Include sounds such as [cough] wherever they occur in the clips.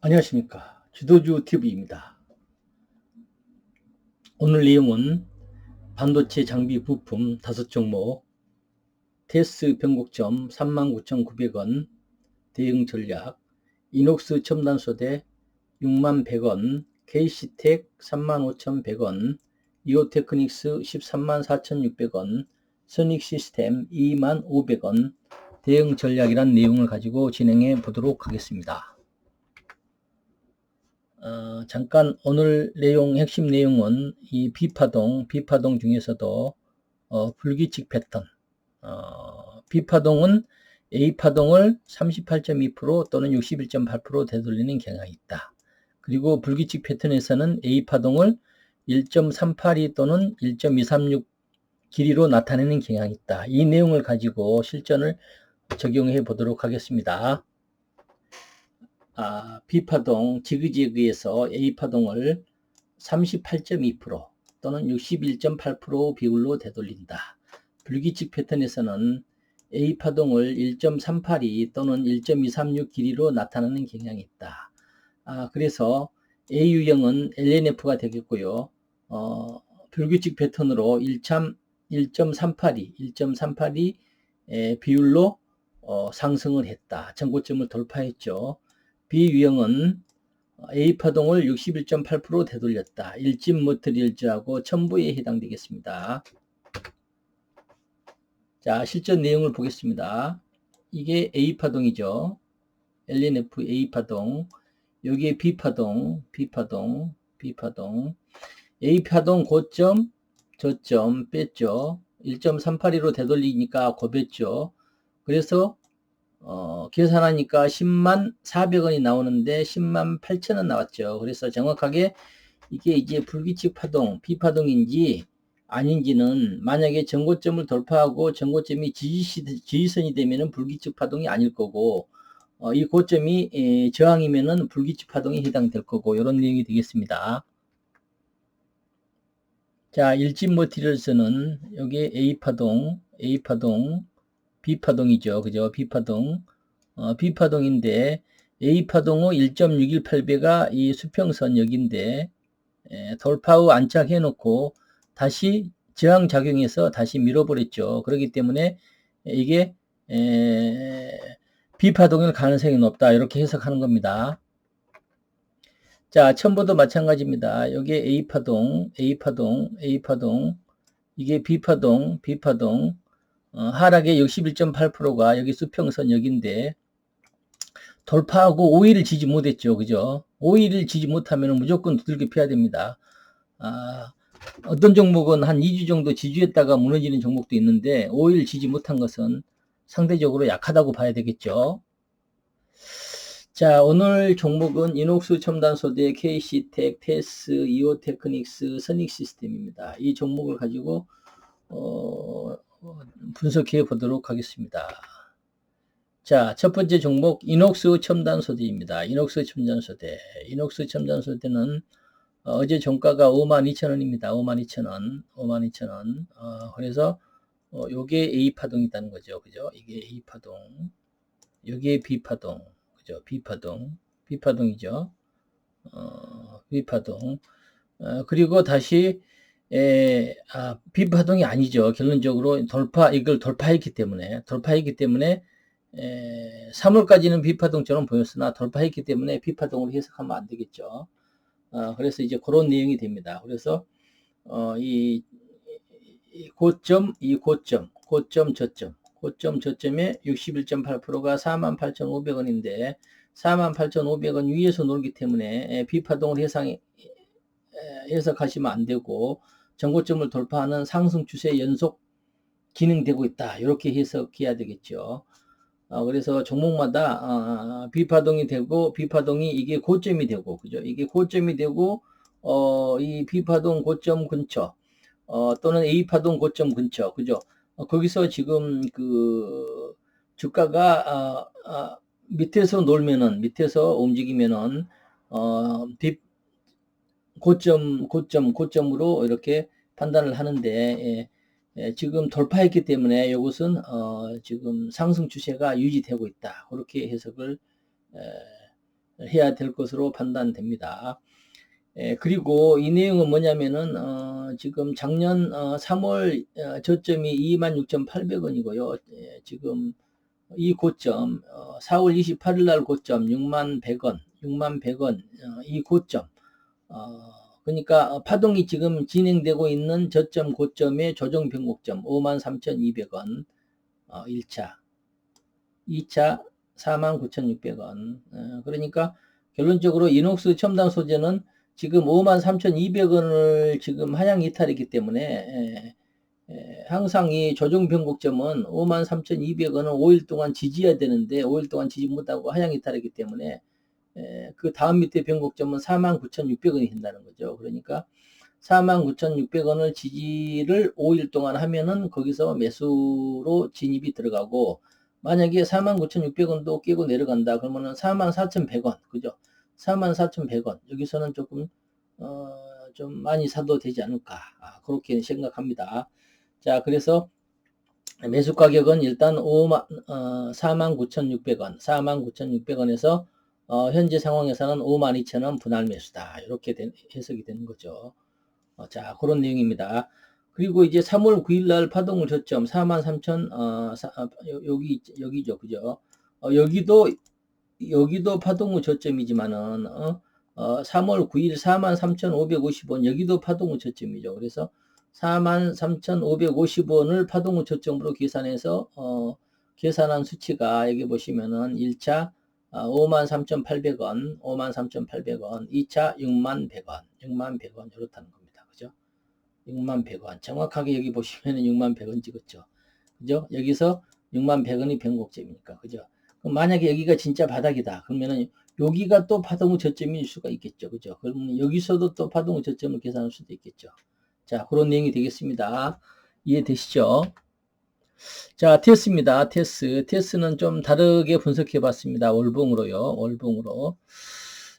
안녕하십니까. 주도주 TV입니다. 오늘 내용은 반도체 장비 부품 다섯 종목, 테스 변곡점 39,900원, 대응 전략, 이녹스 첨단소대 61,100원, KC텍 35,100원, 이오테크닉스 134,600원, 선익시스템 25,500원, 대응 전략이란 내용을 가지고 진행해 보도록 하겠습니다. 어, 잠깐 오늘 내용 핵심 내용은 이 비파동 비파동 중에서도 어, 불규칙 패턴 어, 비파동은 A 파동을 38.2% 또는 61.8% 되돌리는 경향이 있다. 그리고 불규칙 패턴에서는 A 파동을 1.382 또는 1.236 길이로 나타내는 경향이 있다. 이 내용을 가지고 실전을 적용해 보도록 하겠습니다. 아, B파동 지그재그에서 A파동을 38.2% 또는 61.8% 비율로 되돌린다. 불규칙 패턴에서는 A파동을 1.382 또는 1.236 길이로 나타나는 경향이 있다. 아, 그래서 A 유형은 LNF가 되겠고요. 어, 불규칙 패턴으로 1.382, 1.382 비율로 어, 상승을 했다. 전고점을 돌파했죠. B 유형은 A 파동을 61.8% 되돌렸다. 일진 머트리얼즈하고 첨부에 해당되겠습니다. 자, 실전 내용을 보겠습니다. 이게 A 파동이죠. LNF A 파동. 여기에 B 파동, B 파동, B 파동. A 파동 고점, 저점 뺐죠. 1.382로 되돌리니까 고뺐죠. 그래서 어, 계산하니까 10만 400원이 나오는데 10만 8천원 나왔죠. 그래서 정확하게 이게 이제 불규칙 파동, 비파동인지 아닌지는 만약에 전고점을 돌파하고 전고점이 지지, 선이 되면은 불규칙 파동이 아닐 거고 어, 이 고점이 에, 저항이면은 불규칙 파동이 해당될 거고 이런 내용이 되겠습니다. 자, 일진 머티리얼스는 여기 A 파동, A 파동, B파동이죠. 그죠? B파동. 어, B파동인데 A파동 후 1.618배가 이 수평선 여기인데 에, 돌파 후 안착해 놓고 다시 저항 작용해서 다시 밀어버렸죠. 그렇기 때문에 이게 에, B파동일 가능성이 높다. 이렇게 해석하는 겁니다. 자, 첨부도 마찬가지입니다. 여기에 A파동, A파동, A파동, 이게 B파동, B파동, 어, 하락의 61.8%가 여기 수평선 여기인데 돌파하고 5일을 지지 못했죠. 그죠? 5일을 지지 못하면 무조건 두들겨 패야 됩니다. 아, 어떤 종목은 한 2주 정도 지지했다가 무너지는 종목도 있는데 5일 지지 못한 것은 상대적으로 약하다고 봐야 되겠죠. 자, 오늘 종목은 이녹스 첨단소대, KC텍, 테스, 이오테크닉스, 선익시스템입니다. 이 종목을 가지고 어, 분석해 보도록 하겠습니다. 자, 첫 번째 종목 이녹스 첨단 소대입니다. 이녹스 첨단 소대. 이녹스 첨단 소대는 어제 종가가 52,000원입니다. 52,000원. 52,000원. 어, 그래서 어, 요게 A 파동이 있다는 거죠. 그죠? 이게 A 파동. 여기에 B 파동. 그죠? B 파동. B 파동이죠. 어, B 파동. 어, 그리고 다시 에, 아, 비파동이 아니죠. 결론적으로 돌파, 이걸 돌파했기 때문에, 돌파했기 때문에, 에, 3월까지는 비파동처럼 보였으나 돌파했기 때문에 비파동으로 해석하면 안 되겠죠. 어, 그래서 이제 그런 내용이 됩니다. 그래서, 어, 이, 이 고점, 이 고점, 고점, 저점, 고점, 저점에 61.8%가 48,500원인데, 48,500원 위에서 놀기 때문에 비파동을 해상, 해석하시면 안 되고, 전고점을 돌파하는 상승 추세 연속 기능되고 있다. 이렇게 해석해야 되겠죠. 어, 그래서 종목마다 어, 비파동이 되고 비파동이 이게 고점이 되고 그죠? 이게 고점이 되고 어, 이 비파동 고점 근처 어, 또는 A파동 고점 근처 그죠? 어, 거기서 지금 그 주가가 어, 어, 밑에서 놀면은 밑에서 움직이면은 어, 비, 고점, 고점, 고점으로 이렇게 판단을 하는데 예, 예, 지금 돌파했기 때문에 이것은 어, 지금 상승 추세가 유지되고 있다. 그렇게 해석을 에, 해야 될 것으로 판단됩니다. 예, 그리고 이 내용은 뭐냐면은 어, 지금 작년 어, 3월 어, 저점이 26,800원이고요. 예, 지금 이 고점 어, 4월 28일 날 고점 6만 100원, 6만 100원 어, 이 고점 어, 그러니까 파동이 지금 진행되고 있는 저점 고점의 조정 변곡점 53,200원 어, 1차 2차 49,600원. 어, 그러니까 결론적으로 이녹스 첨단 소재는 지금 53,200원을 지금 하향 이탈했기 때문에 에, 에, 항상 이 조정 변곡점은 53,200원을 5일 동안 지지해야 되는데 5일 동안 지지 못하고 하향 이탈했기 때문에 에, 그 다음 밑에 변곡점은 49,600원이 된다는 거죠. 그러니까 49,600원을 지지를 5일 동안 하면은 거기서 매수로 진입이 들어가고 만약에 49,600원도 깨고 내려간다 그러면은 44,100원 그죠? 44,100원 여기서는 조금 어, 좀 많이 사도 되지 않을까 아, 그렇게 생각합니다. 자 그래서 매수 가격은 일단 5만, 어, 49,600원 49,600원에서 어, 현재 상황에서는 52,000원 분할 매수다. 이렇게 된, 해석이 되는 거죠. 어, 자, 그런 내용입니다. 그리고 이제 3월 9일 날 파동을 저점 43,000, 어, 사, 어, 여기, 여기죠. 그죠? 어, 여기도, 여기도 파동의 저점이지만은, 어, 어, 3월 9일 43,550원, 여기도 파동의 저점이죠. 그래서 43,550원을 파동의 저점으로 계산해서, 어, 계산한 수치가 여기 보시면은 1차 53,800원, 53,800원, 2차 61,100원, 61,100원 이렇다는 겁니다. 그죠? 61,100원. 정확하게 여기 보시면은 61,100원 찍었죠. 그죠? 여기서 61,100원이 변곡점이니까. 그죠? 그럼 만약에 여기가 진짜 바닥이다. 그러면은 여기가 또 파동의 저점일 수가 있겠죠. 그죠? 그러면 여기서도 또 파동의 저점을 계산할 수도 있겠죠. 자, 그런 내용이 되겠습니다. 이해되시죠? 자, 테스입니다. 테스. 테스는 좀 다르게 분석해 봤습니다. 월봉으로요. 월봉으로.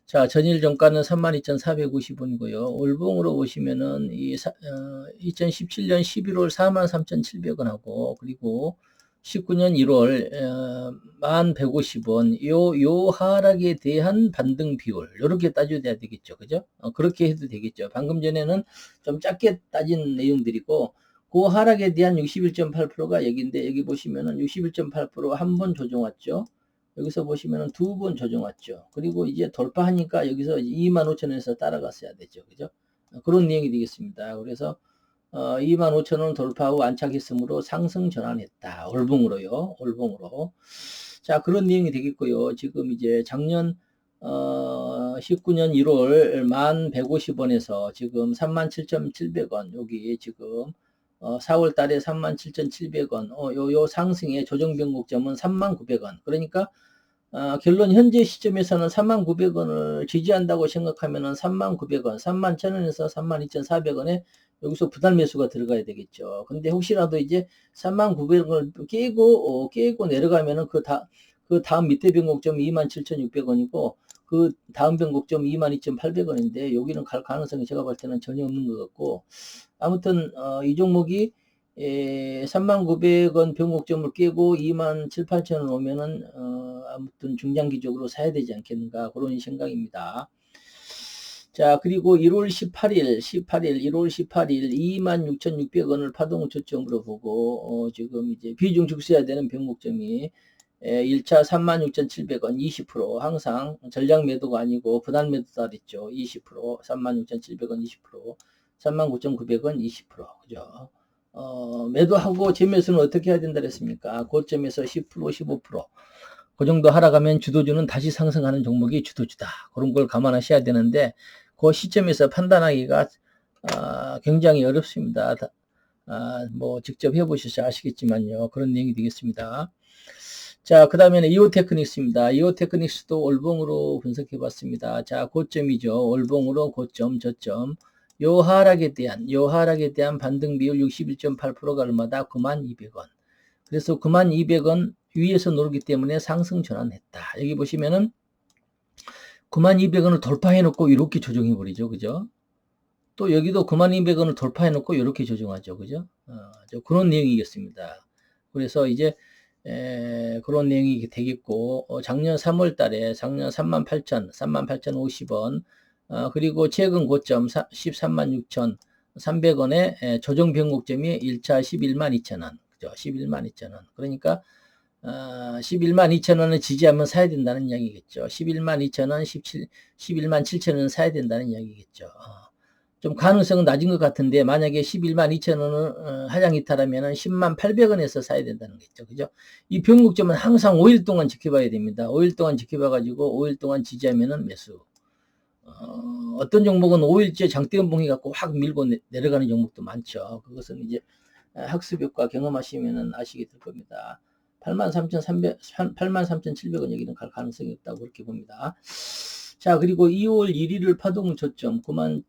자, 전일 종가는 32,450원이고요. 월봉으로 보시면은 이 어, 2017년 11월 43,700원하고 그리고 19년 1월 어, 1,150원 요, 요 하락에 대한 반등 비율 요렇게 따져야 되겠죠. 그죠? 어, 그렇게 해도 되겠죠. 방금 전에는 좀 작게 따진 내용들이고 그 하락에 대한 61.8%가 여기인데 여기 보시면은 61.8%한 번 조정 왔죠. 여기서 보시면은 두 번 조정 왔죠. 그리고 이제 돌파하니까 여기서 25,000원에서 따라갔어야 되죠. 그죠? 그런 내용이 되겠습니다. 그래서 어, 25,000원 돌파 후 안착했으므로 상승 전환했다. 올봉으로요. 올봉으로. 자, 그런 내용이 되겠고요. 지금 이제 작년 어, 19년 1월 1,150원에서 지금 37,700원 여기 지금 어, 4월 달에 37,700원, 어, 요, 요 상승의 조정 변곡점은 39,000원. 그러니까, 어, 결론 현재 시점에서는 39,000원을 지지한다고 생각하면은 39,000원, 31,000원에서 32,400원에 여기서 부담 매수가 들어가야 되겠죠. 근데 혹시라도 이제 39,000원을 깨고, 어, 깨고 내려가면은 그 다, 그 다음 밑에 변곡점 27,600원이고, 그 다음 변곡점 22,800원인데 여기는 갈 가능성이 제가 볼 때는 전혀 없는 것 같고 아무튼 어, 이 종목이 에, 39,000원 변곡점을 깨고 27,800원 오면은 어, 아무튼 중장기적으로 사야 되지 않겠는가 그런 생각입니다. 자 그리고 1월 18일 18일 1월 18일 26,600원을 파동 저점으로 보고 어, 지금 이제 비중 축소해야 되는 변곡점이 1차 36,700원 20% 항상 전략 매도가 아니고 부단 매도다 그랬죠. 20% 36,700원 20% 39,900원 20% 그죠. 어, 매도하고 재매수는 어떻게 해야 된다 그랬습니까? 고점에서 10% 15%그 정도 하락하면 주도주는 다시 상승하는 종목이 주도주다. 그런 걸 감안하셔야 되는데 그 시점에서 판단하기가 아, 굉장히 어렵습니다. 아, 뭐 직접 해보셔서 아시겠지만요. 그런 내용이 되겠습니다. 자, 그 다음에는 이오 테크닉스입니다. 이오 테크닉스도 월봉으로 분석해 봤습니다. 자, 고점이죠. 월봉으로 고점, 저점. 요 하락에 대한, 요 하락에 대한 반등 비율 61.8%가 얼마다? 9200원. 그래서 9200원 위에서 노르기 때문에 상승 전환했다. 여기 보시면은 9200원을 돌파해 놓고 이렇게 조정해 버리죠. 그죠? 또 여기도 9200원을 돌파해 놓고 이렇게 조정하죠. 그죠? 어, 그런 내용이겠습니다. 그래서 이제 에, 그런 내용이 되겠고 어, 작년 3월 달에 작년 38,000, 38,050원 어, 그리고 최근 고점 13만 6천 300원에 조정 변곡점이 1차 11만 2천원 그죠? 11만 2천원. 그러니까 어, 11만 2천원을 지지하면 사야 된다는 이야기겠죠. 11만 2천원 17, 11만 7천원 사야 된다는 이야기겠죠. 어. 좀 가능성은 낮은 것 같은데 만약에 11만 2천 원을 어, 하향 이탈하면 10만 800원에서 사야 된다는 거죠. 그죠? 이 변곡점은 항상 5일 동안 지켜봐야 됩니다. 5일 동안 지켜봐 가지고 5일 동안 지지하면은 매수. 어, 떤 종목은 5일째 장대음봉이 갖고 확 밀고 내, 려가는 종목도 많죠. 그것은 이제 학습 효과 경험하시면은 아시게 될 겁니다. 83,300, 83,700원 여기는 갈 가능성이 없다고 그렇게 봅니다. 자, 그리고 2월 1일을 파동 저점 9만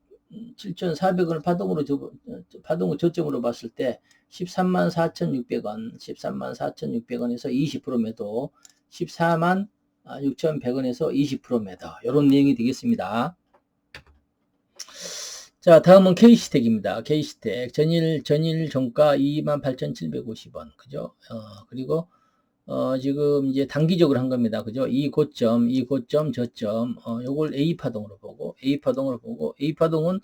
7,400원을 파동으로 저, 파동을 저점으로 봤을 때 13만 4,600원, 13만 4,600원에서 20% 매도, 14만 6,100원에서 20% 매도. 이런 내용이 되겠습니다. 자, 다음은 K시텍입니다. K시텍 전일 전일 종가 28,750원. 그죠? 어, 그리고 어, 지금 이제 단기적으로 한 겁니다. 그죠? 이 고점, 이 고점, 저점, 어, 요걸 A파동으로 보고, A파동으로 보고, A파동은,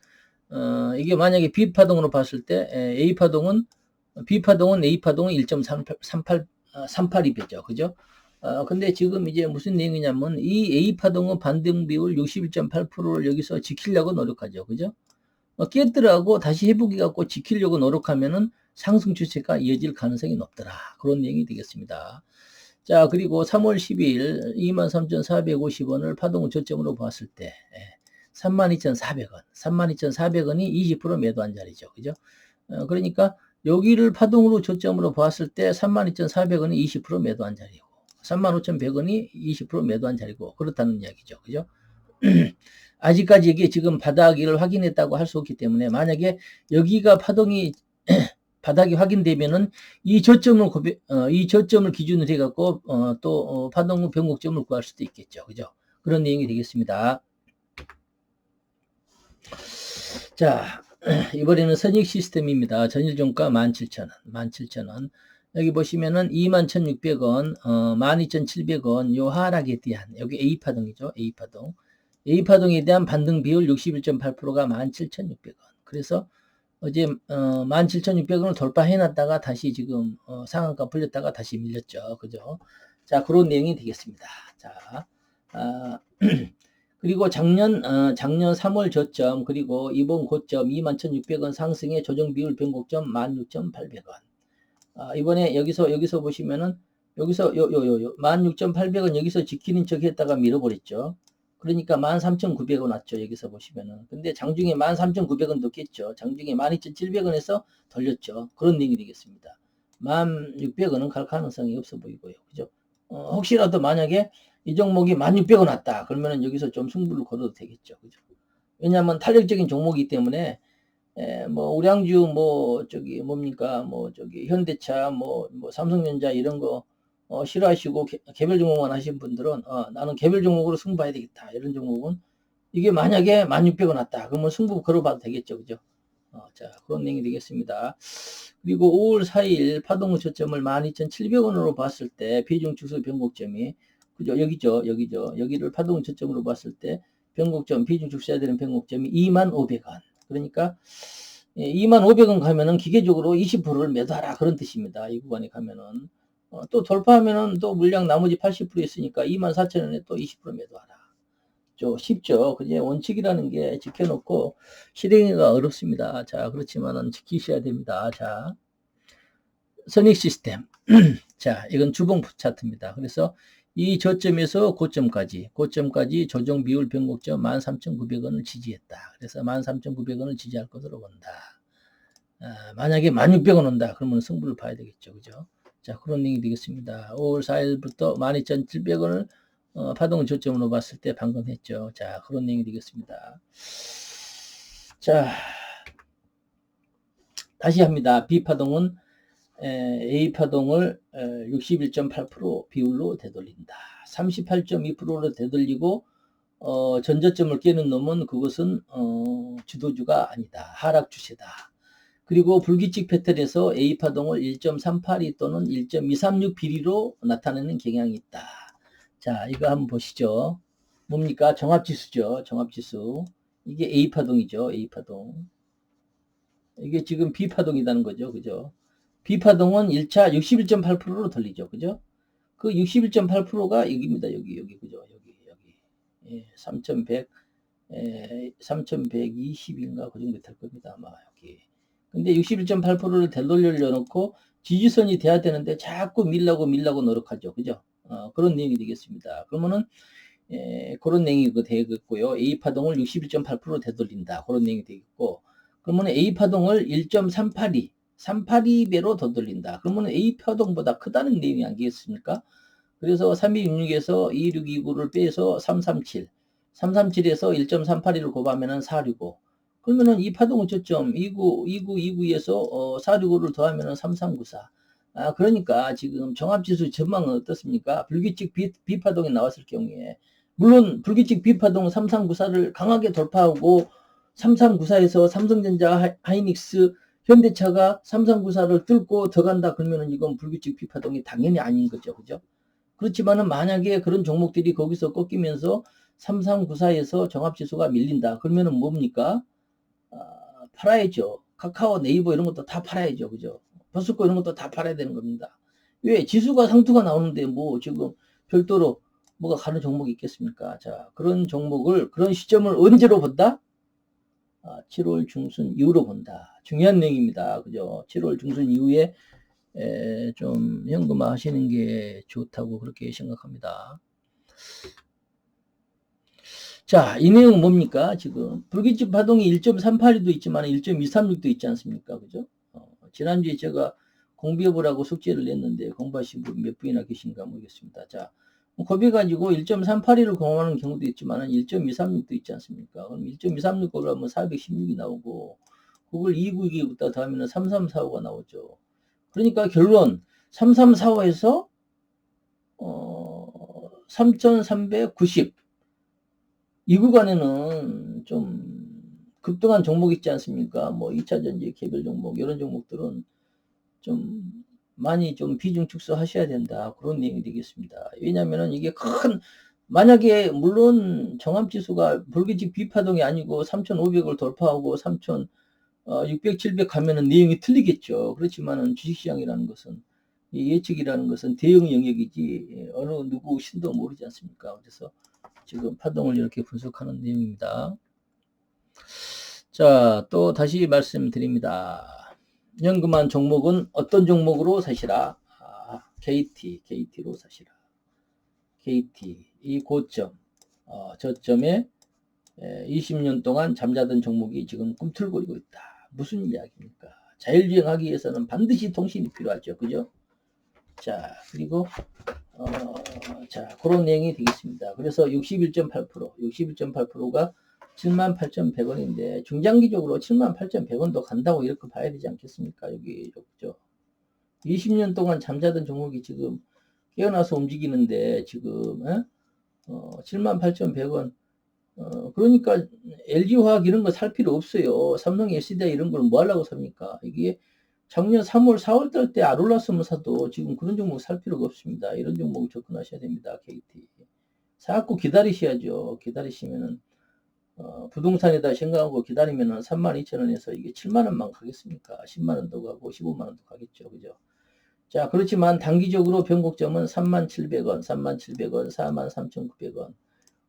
어, 이게 만약에 B파동으로 봤을 때, 에, A파동은, B파동은 A파동은 1.38, 38입이죠. 그죠? 어, 근데 지금 이제 무슨 내용이냐면, 이 A파동은 반등 비율 61.8%를 여기서 지키려고 노력하죠. 그죠? 어, 깼더라고 다시 회복이 갖고 지키려고 노력하면은 상승 추세가 이어질 가능성이 높더라. 그런 내용이 되겠습니다. 자, 그리고 3월 10일 23,450원을 파동 저점으로 봤을 때, 32,400원, 예, 32,400원이 20% 매도한 자리죠. 그죠? 어, 그러니까 여기를 파동으로 저점으로 봤을 때 32,400원이 20% 매도한 자리고, 35,100원이 20% 매도한 자리고, 그렇다는 이야기죠. 그죠? [clears throat] 아직까지 이게 지금 바닥을 확인했다고 할 수 없기 때문에 만약에 여기가 파동이 [clears throat] 바닥이 확인되면은 이 저점을 고배, 어, 이 저점을 기준으로 해 갖고 어, 또 어, 파동 후 변곡점을 구할 수도 있겠죠, 그죠? 그런 내용이 되겠습니다. 자, [clears throat] 이번에는 선익 시스템입니다. 전일 종가 17,000원, 17,000원. 여기 보시면은 21,600원, 어, 12,700원, 요 하락에 대한, 여기 A파동이죠, A파동. A파동에 대한 반등 비율 61.8%가 17,600원. 그래서 어제 어, 17,600원을 돌파해놨다가 다시 지금 어, 상한가 풀렸다가 다시 밀렸죠. 그죠? 자 그런 내용이 되겠습니다. 자 아, [clears throat] 그리고 작년 어, 작년 3월 저점 그리고 이번 고점 21,600원 상승의 조정 비율 변곡점 16,800원. 아, 이번에 여기서 여기서 보시면은 여기서 요 요요 16,800원 여기서 지키는 척 했다가 밀어버렸죠. 그러니까 13,900원 왔죠. 여기서 보시면은. 근데 장중에 13,900원도 깼죠. 장중에 12,700원에서 돌렸죠. 그런 얘기 되겠습니다. 1,600원은 갈 가능성이 없어 보이고요. 그죠? 어, 혹시라도 만약에 이 종목이 1,600원 왔다. 그러면은 여기서 좀 승부를 걸어도 되겠죠. 그죠? 왜냐하면 탄력적인 종목이기 때문에 에, 뭐 우량주 뭐 저기 뭡니까 뭐 저기 현대차 뭐, 뭐 삼성전자 이런 거 어, 싫어하시고 개, 별 종목만 하신 분들은 어, 나는 개별 종목으로 승부해야 되겠다. 이런 종목은 이게 만약에 1600원 왔다. 그러면 승부 걸어봐도 되겠죠. 그죠? 어, 자 그런 내용이 되겠습니다. 그리고 5월 4일 파동의 저점을 12700원으로 봤을 때 비중 주수 변곡점이 그죠? 여기죠 여기죠. 여기를 파동 저점으로 봤을 때 변곡점 비중 주셔야 되는 변곡점이 2500원. 그러니까 2500원 예, 가면은 기계적으로 20%를 매도하라. 그런 뜻입니다. 이 구간에 가면은 어, 또 돌파하면은 또 물량 나머지 80% 있으니까 24,000원에 또 20% 매도하라. 좀 쉽죠. 그게 원칙이라는 게 지켜놓고 실행하기가 어렵습니다. 자, 그렇지만은 지키셔야 됩니다. 자, 선익 시스템. [clears throat] 자, 이건 주봉 차트입니다. 그래서 이 저점에서 고점까지, 고점까지 조정 비율 변곡점 13,900원을 지지했다. 그래서 13,900원을 지지할 것으로 본다. 아, 만약에 1,600원 온다. 그러면 승부를 봐야 되겠죠. 그죠? 자, 그런 내용이 되겠습니다. 5월 4일부터 12,700원을 어, 파동 저점으로 봤을 때 방금 했죠. 자, 그런 내용이 되겠습니다. 자, 다시 합니다. B파동은 A파동을 61.8% 비율로 되돌린다. 38.2%로 되돌리고 어, 전저점을 깨는 놈은 그것은 어, 주도주가 아니다. 하락 주세다. 그리고 불규칙 패턴에서 A 파동을 1.382 또는 1.236 비리로 나타내는 경향이 있다. 자, 이거 한번 보시죠. 뭡니까? 정합지수죠. 정합지수. 이게 A 파동이죠. A 파동. 이게 지금 B 파동이라는 거죠. 그죠? B 파동은 1차 61.8%로 들리죠. 그죠? 그 61.8%가 여기입니다. 여기, 여기, 그죠? 여기, 여기. 예, 3100, 예, 3120인가 그 정도 될 겁니다. 아마 여기. 근데 61.8%를 되돌려 놓고 지지선이 돼야 되는데 자꾸 밀라고 밀라고 노력하죠. 그죠? 어, 그런 내용이 되겠습니다. 그러면은, 예, 그런 내용이 되겠고요. A 파동을 61.8% 되돌린다. 그런 내용이 되겠고, 그러면 A 파동을 1.382, 382배로 더 돌린다. 그러면 A 파동보다 크다는 내용이 아니겠습니까? 그래서 3266에서 2629를 빼서 337, 337에서 1.382를 곱하면 은 465. 그러면은 이 파동은 저점 29, 29, 29에서 어, 465를 더하면은 3394. 아, 그러니까 지금 종합지수 전망은 어떻습니까? 불규칙 비, 비파동이 나왔을 경우에 물론 불규칙 비파동 3394를 강하게 돌파하고 3394에서 삼성전자 하이닉스 현대차가 3394를 뚫고 더 간다 그러면은 이건 불규칙 비파동이 당연히 아닌 거죠. 그죠? 그렇지만은 만약에 그런 종목들이 거기서 꺾이면서 3394에서 종합지수가 밀린다. 그러면은 뭡니까? 아, 팔아야죠. 카카오, 네이버 이런 것도 다 팔아야죠. 그죠? 버스코 이런 것도 다 팔아야 되는 겁니다. 왜? 지수가 상투가 나오는데 뭐 지금 별도로 뭐가 가는 종목이 있겠습니까? 자, 그런 종목을, 그런 시점을 언제로 본다? 7월 아, 중순 이후로 본다. 중요한 내용입니다. 그죠? 7월 중순 이후에 좀 현금화 하시는 게 좋다고 그렇게 생각합니다. 자, 이 내용은 뭡니까? 지금 불규칙 파동이 1.382도 있지만 1.236도 있지 않습니까? 그죠? 어, 지난주에 제가 공부해보라고 숙제를 냈는데 공부하신 분 몇 분이나 계신가 모르겠습니다. 자, 겁이 가지고 1.382를 공하는 경우도 있지만 1.236도 있지 않습니까? 그럼 1.236 곱하면 416이 나오고 그걸 292부터 더하면 3345가 나오죠. 그러니까 결론 3345에서 어, 3390 이 구간에는 좀 급등한 종목 있지 않습니까? 뭐 2차 전지 개별 종목 이런 종목들은 좀 많이 좀 비중 축소하셔야 된다. 그런 내용이 되겠습니다. 왜냐면은 이게 큰, 만약에 물론 정합지수가 불규칙 비파동이 아니고 3,500을 돌파하고 3,600, 700 어, 가면은 내용이 틀리겠죠. 그렇지만은 주식시장이라는 것은 예측이라는 것은 대형 영역이지 어느 누구 신도 모르지 않습니까? 그래서 지금 파동을 이렇게 분석하는 내용입니다. 자, 또 다시 말씀드립니다. 연금한 종목은 어떤 종목으로 사시라? 아, KT, KT로 사시라. KT, 이 고점, 어, 저점에 20년 동안 잠자던 종목이 지금 꿈틀거리고 있다. 무슨 이야기입니까? 자율주행하기 위해서는 반드시 통신이 필요하죠. 그죠? 자, 그리고, 어, 자, 그런 내용이 되겠습니다. 그래서 61.8%, 61.8%가 78,100원인데 중장기적으로 78,100원도 간다고 이렇게 봐야 되지 않겠습니까? 여기 그죠? 20년 동안 잠자던 종목이 지금 깨어나서 움직이는데 지금 에? 어, 78,100원 어, 그러니까 LG화학 이런 거 살 필요 없어요. 삼성 SDI 이런 걸 뭐 하려고 삽니까? 이게 작년 3월, 4월 달때안 올랐으면 사도 지금 그런 종목 살 필요가 없습니다. 이런 종목 접근하셔야 됩니다. KT. 자꾸 기다리셔야죠. 기다리시면은 어, 부동산에다 생각하고 기다리면은 3만 2천 원에서 이게 7만 원만 가겠습니까? 10만 원도 가고 15만 원도 가겠죠. 그죠? 자, 그렇지만 단기적으로 변곡점은 3만 700원, 3만 700원, 4만 3,900원,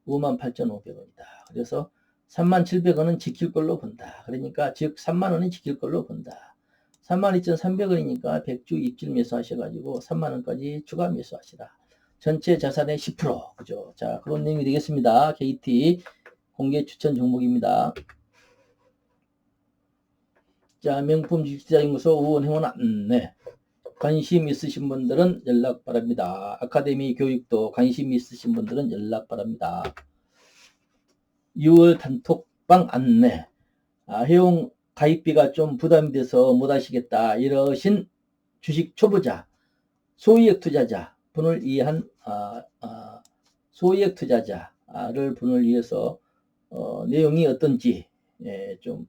5만 8,500원이다. 그래서 3만 700원은 지킬 걸로 본다. 그러니까 즉 3만 원은 지킬 걸로 본다. 3만 2,300원이니까 100주 입질 매수하셔가지고 3만 원까지 추가 매수하시라. 전체 자산의 10% 그죠? 자 그런 내용이 되겠습니다. KT 공개 추천 종목입니다. 자, 명품 주식자연구소 우원행원 안내. 관심 있으신 분들은 연락 바랍니다. 아카데미 교육도 관심 있으신 분들은 연락 바랍니다. 6월 단톡방 안내. 아, 회용 가입비가 좀 부담이 돼서 못 하시겠다. 이러신 주식 초보자, 소액 투자자 분을 위한 아, 아, 소액 투자자를 분을 위해서 어, 내용이 어떤지 예, 좀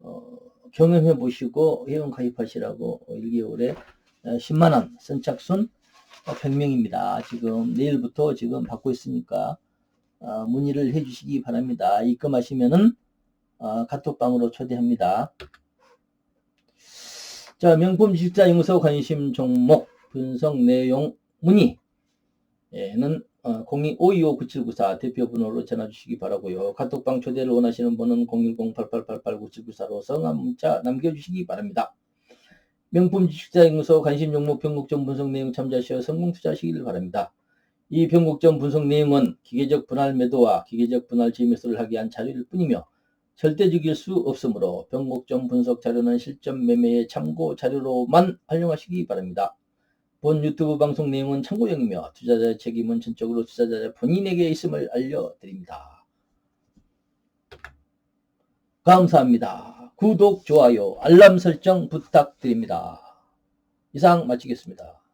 어, 경험해 보시고 회원 가입하시라고 1개월에 10만 원 선착순 100명입니다. 지금 내일부터 지금 받고 있으니까 어, 문의를 해 주시기 바랍니다. 입금하시면은 어, 카톡방으로 초대합니다. 자, 명품 직자 용서 관심 종목 분석 내용 문의 에는 어, 02-525-9794 대표 번호로 전화 주시기 바라고요. 카톡방 초대를 원하시는 분은 010-8888-9794로 성함 문자 남겨주시기 바랍니다. 명품 주식자 연구소 관심 종목 변곡점 분석 내용 참조하셔 성공 투자하시길 바랍니다. 이 변곡점 분석 내용은 기계적 분할 매도와 기계적 분할 재매수를 하기 위한 자료일 뿐이며 절대적일 수 없으므로 변곡점 분석 자료는 실전 매매의 참고 자료로만 활용하시기 바랍니다. 본 유튜브 방송 내용은 참고용이며 투자자의 책임은 전적으로 투자자 본인에게 있음을 알려드립니다. 감사합니다. 구독, 좋아요, 알람 설정 부탁드립니다. 이상 마치겠습니다.